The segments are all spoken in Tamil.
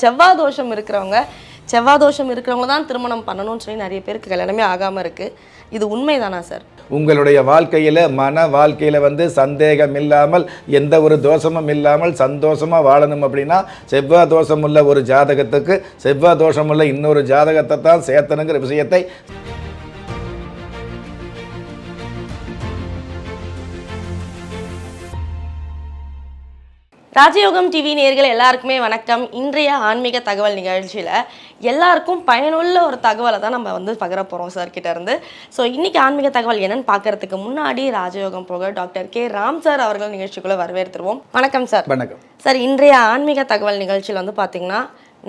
செவ்வாய் தோஷம் இருக்கிறவங்க செவ்வாய் தோஷம் இருக்கிறவங்க தான் திருமணம் பண்ணணும்னு சொல்லி நிறைய பேருக்கு கல்யாணமே ஆகாமல் இருக்குது இது உண்மைதானா சார்? உங்களுடைய வாழ்க்கையில் மன வாழ்க்கையில் வந்து சந்தேகம் இல்லாமல் எந்த ஒரு தோஷமும் இல்லாமல் சந்தோஷமாக வாழணும் அப்படின்னா செவ்வாய் தோஷம் உள்ள ஒரு ஜாதகத்துக்கு செவ்வாய் தோஷம் உள்ள இன்னொரு ஜாதகத்தை தான் சேர்த்தணுங்கிற விஷயத்தை ராஜயோகம் டிவி நேயர்கள் எல்லாருக்குமே வணக்கம். இன்றைய ஆன்மீக தகவல் நிகழ்ச்சியில் எல்லாருக்கும் பயனுள்ள ஒரு தகவலை தான் நம்ம வந்து பகிர போகிறோம் சார் கிட்ட இருந்து. ஸோ இன்னைக்கு ஆன்மீக தகவல் என்னன்னு பார்க்கறதுக்கு முன்னாடி ராஜயோகம் புகழ் டாக்டர் கே ராம் சார் அவர்கள் நிகழ்ச்சிக்குள்ளே வரவேற்றுருவோம் வணக்கம் சார் வணக்கம். சார் இன்றைய ஆன்மீக தகவல் நிகழ்ச்சியில் வந்து பார்த்தீங்கன்னா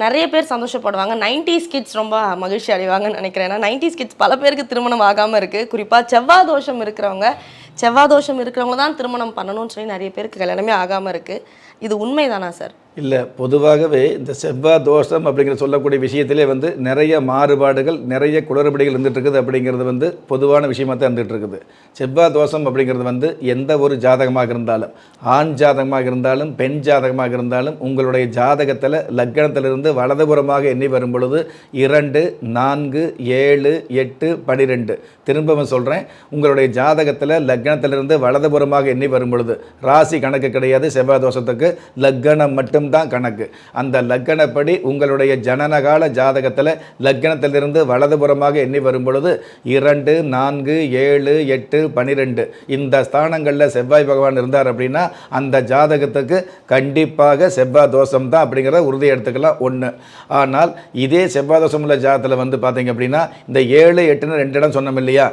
நிறைய பேர் சந்தோஷப்படுவாங்க. 90s கிட்ஸ் ரொம்ப மகிழ்ச்சி அடைவாங்கன்னு நினைக்கிறேன். ஏன்னா 90s கிட்ஸ் பல பேருக்கு திருமணம் ஆகாமல் இருக்குது குறிப்பாக செவ்வாய் தோஷம் இருக்கிறவங்க செவ்வாய் தோஷம் இருக்கிறவங்க தான் திருமணம் பண்ணணும்னு சொல்லி நிறைய பேருக்கு கல்யாணமே ஆகாமல் இருக்குது இது உண்மைதானா சார்? இல்லை பொதுவாகவே இந்த செவ்வாய் தோஷம் அப்படிங்கிற சொல்லக்கூடிய விஷயத்திலே வந்து நிறைய மாறுபாடுகள் நிறைய குளறுபடிகள் இருந்துட்டு இருக்குது அப்படிங்கிறது வந்து பொதுவான விஷயமாக தான் இருந்துட்டு இருக்குது செவ்வாய் தோஷம் அப்படிங்கிறது வந்து எந்த ஒரு ஜாதகமாக இருந்தாலும் ஆண் ஜாதகமாக இருந்தாலும் பெண் ஜாதகமாக இருந்தாலும் உங்களுடைய ஜாதகத்தில் லக்கணத்திலிருந்து வலதுபுறமாக எண்ணி வரும் பொழுது இரண்டு நான்கு ஏழு எட்டு பனிரெண்டு. திரும்பவும் சொல்கிறேன் உங்களுடைய ஜாதகத்தில் லக்னத்திலிருந்து வலதுபுறமாக எண்ணி வரும் பொழுது ராசி கணக்கு கிடையாது செவ்வாய் தோஷத்துக்கு லக்கணம் மட்டும்தான் கணக்கு. அந்த லக்கணப்படி உங்களுடைய ஜனனகால ஜாதகத்தில் லக்கணத்திலிருந்து வலதுபுறமாக எண்ணி வரும் பொழுது இரண்டு நான்கு ஏழு எட்டு பனிரெண்டு. இந்த ஸ்தானங்களில் செவ்வாய் பகவான் இருந்தார் அப்படின்னா அந்த ஜாதகத்துக்கு கண்டிப்பாக செவ்வாய் தோஷம் தான் அப்படிங்கிறத உறுதி எடுத்துக்கலாம் ஒன்று ஆனால் இதே செவ்வாய் தோஷம் உள்ள ஜாதகத்தில் வந்து பார்த்தீங்க அப்படின்னா இந்த ஏழு எட்டுன்னு ரெண்டு இடம் சொன்னோம் இல்லையா?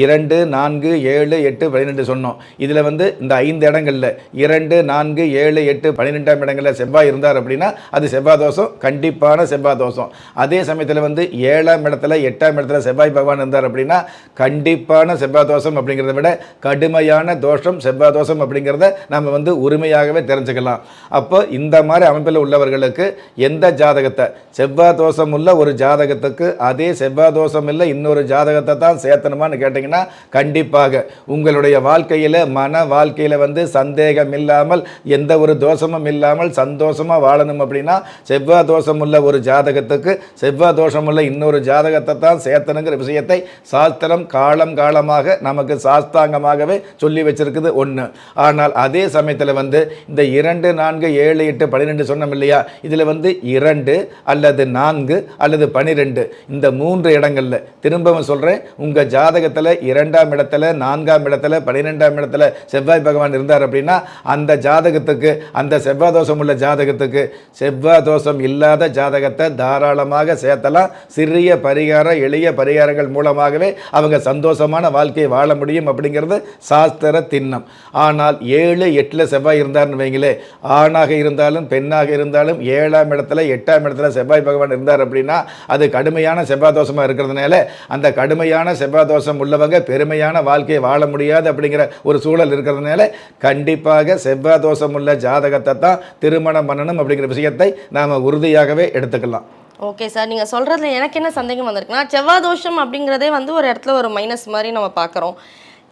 இரண்டு நான்கு ஏழு எட்டு பன்னிரெண்டு சொன்னோம். இதில் வந்து இந்த ஐந்து இடங்களில் இரண்டு நான்கு ஏழு எட்டு பன்னிரெண்டாம் இடங்களில் செவ்வாய் இருந்தார் அப்படின்னா அது செவ்வாய் தோஷம் கண்டிப்பான செவ்வாய் தோஷம். அதே சமயத்தில் வந்து ஏழாம் இடத்துல எட்டாம் இடத்துல செவ்வாய் பகவான் இருந்தார் அப்படின்னா கண்டிப்பான செவ்வாய் தோஷம் அப்படிங்கிறத விட கடுமையான தோஷம் செவ்வாய் தோஷம் அப்படிங்கிறத நம்ம வந்து உரிமையாகவே தெரிஞ்சுக்கலாம். அப்போ இந்த மாதிரி அமைப்பில் உள்ளவர்களுக்கு எந்த ஜாதகத்தை? செவ்வாய் தோஷம் உள்ள ஒரு ஜாதகத்துக்கு அதே செவ்வாய் தோஷம் இல்லை இன்னொரு ஜாதகத்தை தான் சேர்த்தணுமான்னு கேட்டிங்கன்னா கண்டிப்பாக. உங்களுடைய வாழ்க்கையில் மன வாழ்க்கையில் வந்து சந்தேகம் இல்லாமல் எந்த ஒரு தோஷமும் இல்லாமல் சந்தோஷமாக வாழணும் அப்படின்னா செவ்வாய் தோஷம் உள்ள ஒரு ஜாதகத்துக்கு செவ்வாய் தோஷம் உள்ள இன்னொரு ஜாதகத்தை தான் சேர்த்தனுங்கிற விஷயத்தை சாஸ்திரம் காலம் காலமாக நமக்கு சாஸ்தாங்கமாகவே சொல்லி வச்சிருக்குது ஒன்று ஆனால் அதே சமயத்தில் வந்து இந்த இரண்டு நான்கு ஏழு எட்டு பன்னிரெண்டு சொன்னோம் இல்லையா? இதில் வந்து இரண்டு அல்லது நான்கு அல்லது பனிரெண்டு. இந்த மூன்று இடங்களில் திரும்பவும் சொல்கிறேன் உங்கள் ஜாதகத்தில் இரண்டாம் இடத்துல நான்காம் இடத்துல பன்னிரெண்டாம் இடத்துல செவ்வாய் பகவான் இருந்தார் அப்படின்னா அந்த ஜாதகத்துக்கு அந்த செவ்வாய் தோஷம் உள்ள ஜாதகத்துக்கு செவ்வாய் தோஷம் இல்லாத ஜாதகத்தை தாராளமாக சேர்த்தலாம். சிறிய பரிகாரம் எளிய பரிகாரங்கள் மூலமாகவே அவங்க சந்தோஷமான வாழ்க்கையை வாழ முடியும் அப்படிங்கிறது சாஸ்திர திண்ணம். ஆனால் ஏழு எட்டில் செவ்வாய் இருந்தார்னு வைங்களே ஆணாக இருந்தாலும் பெண்ணாக இருந்தாலும் ஏழாம் இடத்துல எட்டாம் இடத்துல செவ்வாய் பகவான் இருந்தார் அப்படின்னா அது கடுமையான செவ்வாய் தோஷமாக இருக்கிறதுனால அந்த கடுமையான செவ்வாய் தோஷம் உள்ளவங்க பெருமையான வாழ்க்கையை வாழ முடியாது அப்படிங்கிற ஒரு சூழல் இருக்கிறதுனால கண்டிப்பாக செவ்வாய் தோஷம் உள்ள ஜாதகத்தை தான் திருமணம் பண்ணணும் அப்படிங்கிற விஷயத்தை நாம் உறுதியாகவே எடுத்துக்கலாம். ஓகே சார் நீங்கள் சொல்கிறதுல எனக்கு என்ன சந்தேகம் வந்திருக்குன்னா செவ்வாய் தோஷம் அப்படிங்கிறதே வந்து ஒரு இடத்துல ஒரு மைனஸ் மாதிரி நம்ம பார்க்குறோம்.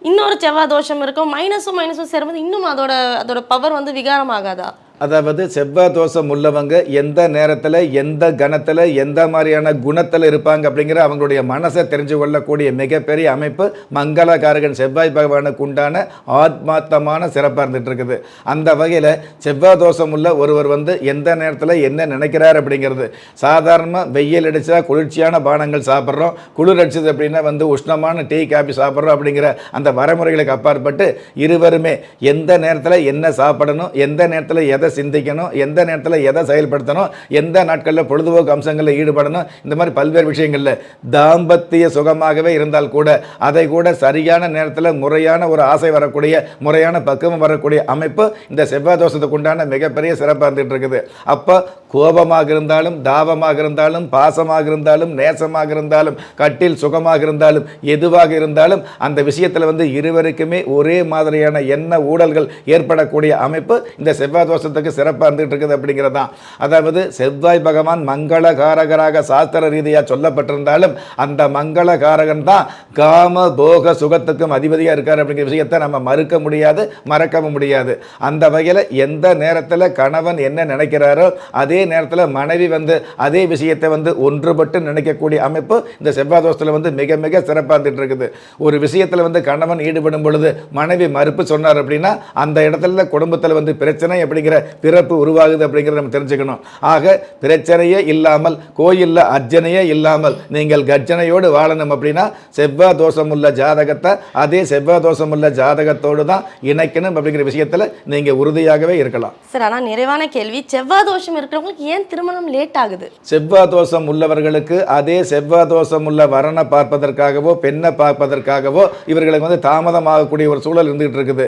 இன்னொரு செவ்வாய் தோஷம் இருக்கும். மைனஸும் மைனஸும் சேரும்போது இன்னும் அதோட அதோட பவர் வந்து விகாரம் ஆகாதா? அதாவது செவ்வாய் தோஷம் உள்ளவங்க எந்த நேரத்தில் எந்த கணத்தில் எந்த மாதிரியான குணத்தில் இருப்பாங்க அப்படிங்கிற அவங்களுடைய மனசை தெரிஞ்சு கொள்ளக்கூடிய மிகப்பெரிய அமைப்பு மங்களகாரகன் செவ்வாய் பகவானுக்கு உண்டான ஆத்மார்த்தமான சிறப்பாக இருந்துகிட்டு இருக்குது அந்த வகையில் செவ்வாய் தோஷம் உள்ள ஒருவர் வந்து எந்த நேரத்தில் என்ன நினைக்கிறார் அப்படிங்கிறது. சாதாரணமாக வெயில் அடித்தா குளிர்ச்சியான பானங்கள் சாப்பிட்றோம். குளிர் அடிச்சது அப்படின்னா வந்து உஷ்ணமான டீ காபி சாப்பிட்றோம் அப்படிங்கிற அந்த வரமுறைகளுக்கு அப்பாற்பட்டு இருவருமே எந்த நேரத்தில் என்ன சாப்பிடணும் எந்த நேரத்தில் எதை சிந்திக்கணும் எந்த நேரத்தில் எதை செயல்படுத்தணும் எந்த நாட்களில் பொழுதுபோக்கு அம்சங்களில் ஈடுபடணும் இந்த மாதிரி பல்வேறு விஷயங்களில் தாம்பத்திய சுகமாகவே இருந்தால் கூட அதை கூட சரியான நேரத்தில் முறையான ஒரு ஆசை வரக்கூடிய முறையான பக்குவம் வரக்கூடிய அமைப்பு இந்த செவ்வாய் தோஷத்துக்கு உண்டான மிகப்பெரிய சிறப்பாக இருந்துட்டு இருக்குது. அப்போ கோபமாக இருந்தாலும் தாபமாக இருந்தாலும் பாசமாக இருந்தாலும் நேசமாக இருந்தாலும் கட்டில் சுகமாக இருந்தாலும் எதுவாக இருந்தாலும் அந்த விஷயத்தில் வந்து இருவருக்குமே ஒரே மாதிரியான எண்ண ஊழல்கள் ஏற்படக்கூடிய அமைப்பு இந்த செவ்வாய் தோஷத்துக்கு தோஷத்துக்கு சிறப்பாக இருந்துகிட்டு இருக்குது அப்படிங்கிறது தான். அதாவது செவ்வாய் பகவான் மங்களகாரகராக சாஸ்திர ரீதியாக சொல்லப்பட்டிருந்தாலும் அந்த மங்களகாரகன் தான் காம போக சுகத்துக்கும் அதிபதியாக இருக்கார் அப்படிங்கிற விஷயத்தை நம்ம மறுக்க முடியாது மறக்கவும் முடியாது. அந்த வகையில் எந்த நேரத்தில் கணவன் என்ன நினைக்கிறாரோ அதே நேரத்தில் மனைவி வந்து அதே விஷயத்தை வந்து ஒன்றுபட்டு நினைக்கக்கூடிய அமைப்பு இந்த செவ்வாய் தோஷத்தில் வந்து மிக மிக சிறப்பாக இருந்துட்டு இருக்குது. ஒரு விஷயத்தில் வந்து கணவன் ஈடுபடும் பொழுது மனைவி மறுப்பு சொன்னார் அப்படின்னா அந்த இடத்துல குடும்பத்தில் வந்து பிரச்சனை அப்படிங்கிற பிறப்பு உருவாகுது அப்படிங்கிறத நம்ம தெரிஞ்சுக்கணும். ஆக பிரச்சனையே இல்லாமல் கோயிலில் அர்ச்சனையே இல்லாமல் நீங்கள் கர்ஜனையோடு வாழணும் அப்படின்னா செவ்வாய் தோஷம் உள்ள ஜாதகத்தை அதே செவ்வாய் தோஷம் உள்ள ஜாதகத்தோடு தான் இணைக்கணும் அப்படிங்கிற விஷயத்தில் நீங்கள் உறுதியாகவே இருக்கலாம். சார் ஆனால் நிறைவான கேள்வி. செவ்வாய் தோஷம் இருக்கிறவங்களுக்கு ஏன் திருமணம் லேட் ஆகுது? செவ்வாய் தோஷம் உள்ளவர்களுக்கு அதே செவ்வாய் தோஷம் உள்ள வரனை பார்ப்பதற்காகவோ பெண்ணை பார்ப்பதற்காகவோ இவர்களுக்கு வந்து தாமதமாகக்கூடிய ஒரு சூழல் இருந்துகிட்டு இருக்குது.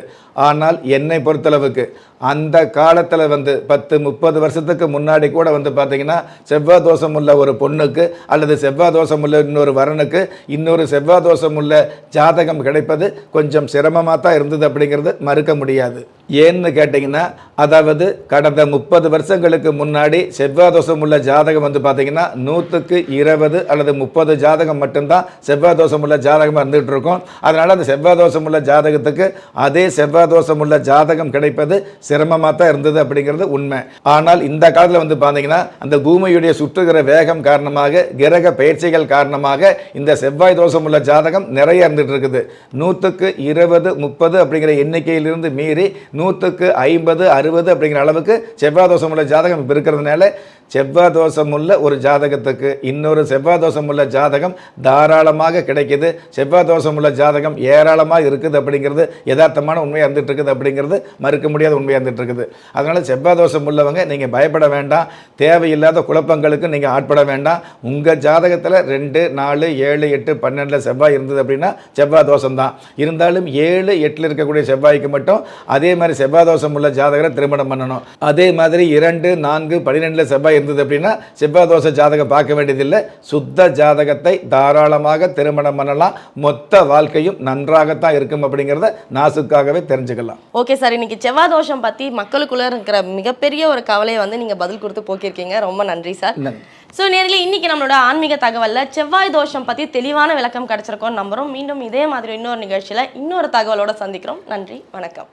ஆனால் என்னை பொறுத்தளவுக்கு அந்த காலத்தில் வந்து பத்து முப்பது வருஷத்துக்கு முன்னாடி கூட வந்து பார்த்தீங்கன்னா செவ்வாய் தோஷம் உள்ள ஒரு பொண்ணுக்கு அல்லது செவ்வாய் தோஷம் உள்ள இன்னொரு வரனுக்கு இன்னொரு செவ்வாய் தோஷம் உள்ள ஜாதகம் கிடைப்பது கொஞ்சம் சிரமமாக தான் இருந்தது அப்படிங்கிறது மறுக்க முடியாது. ஏன்னு கேட்டிங்கன்னா அதாவது கடந்த முப்பது வருஷங்களுக்கு முன்னாடி செவ்வாய் தோஷம் உள்ள ஜாதகம் வந்து பார்த்தீங்கன்னா நூற்றுக்கு இருபது அல்லது முப்பது ஜாதகம் மட்டும்தான் செவ்வாய் தோஷம் உள்ள ஜாதகமாக இருந்துகிட்டு இருக்கும். அதனால் அந்த செவ்வாய் தோஷம் உள்ள ஜாதகத்துக்கு அதே செவ்வாய் தோஷம் உள்ள ஜாதகம் கிடைப்பது சிரமமாக தான் இருந்தது அப்படிங்கிறது உண்மை. ஆனால் இந்த காலத்தில் வந்து பார்த்தீங்கன்னா அந்த பூமியுடைய சுற்றுகிற வேகம் காரணமாக கிரக பயிற்சிகள் காரணமாக இந்த செவ்வாய் தோஷம் உள்ள ஜாதகம் நிறைய இருந்துட்டு இருக்குது. நூற்றுக்கு இருபது முப்பது அப்படிங்கிற எண்ணிக்கையிலிருந்து மீறி நூற்றுக்கு ஐம்பது அறுபது அப்படிங்கிற அளவுக்கு செவ்வாய் தோஷம் உள்ள ஜாதகம் இப்போ இருக்கிறதுனால செவ்வாய் தோஷம் உள்ள ஒரு ஜாதகத்துக்கு இன்னொரு செவ்வாய் தோஷம் உள்ள ஜாதகம் தாராளமாக கிடைக்குது. செவ்வாய் தோஷம் உள்ள ஜாதகம் ஏராளமாக இருக்குது அப்படிங்கிறது யதார்த்தமான உண்மையாக இருந்துட்டு இருக்குது அப்படிங்கிறது மறுக்க முடியாத உண்மையாக இருந்துட்டு இருக்குது அதனால் செவ்வாய் தோஷம் உள்ளவங்க நீங்கள் பயப்பட வேண்டாம். தேவையில்லாத குழப்பங்களுக்கு நீங்கள் ஆட்பட வேண்டாம். உங்கள் ஜாதகத்தில் ரெண்டு நாலு ஏழு எட்டு பன்னெண்டில் செவ்வாய் இருந்தது அப்படின்னா செவ்வாய் தோஷம் தான் இருந்தாலும் ஏழு எட்டில் இருக்கக்கூடிய செவ்வாய்க்கு மட்டும் அதே மாதிரி செவ்வாய் தோஷம் உள்ள ஜாதகரை திருமணம் பண்ணணும். அதே மாதிரி இரண்டு நான்கு பன்னிரெண்டில் செவ்வாய் இருந்தது அப்படின்னா செவ்வாய் தோஷ ஜாதகம் பார்க்க வேண்டியதில்லை. சுத்த ஜாதகத்தை தாராளமாக திருமணம் பண்ணலாம். மொத்த வாழ்க்கையும் நன்றாகத்தான் இருக்கும் அப்படிங்கிறத நாசுக்காகவே தெரிஞ்சுக்கலாம். ஓகே சார் இன்னைக்கு செவ்வாய் தோஷம் பற்றி மக்களுக்குள்ள இருக்கிற மிகப்பெரிய ஒரு கவலையை வந்து நீங்கள் பதில் கொடுத்து போக்கியிருக்கீங்க. ரொம்ப நன்றி சார். ஸோ நேரில் இன்னைக்கு நம்மளோட ஆன்மீக தகவலில் செவ்வாய் தோஷம் பற்றி தெளிவான விளக்கம் கிடைச்சிருக்கோம் நம்புறோம். மீண்டும் இதே மாதிரி இன்னொரு நிகழ்ச்சியில் இன்னொரு தகவலோட சந்திக்கிறோம். நன்றி வணக்கம்.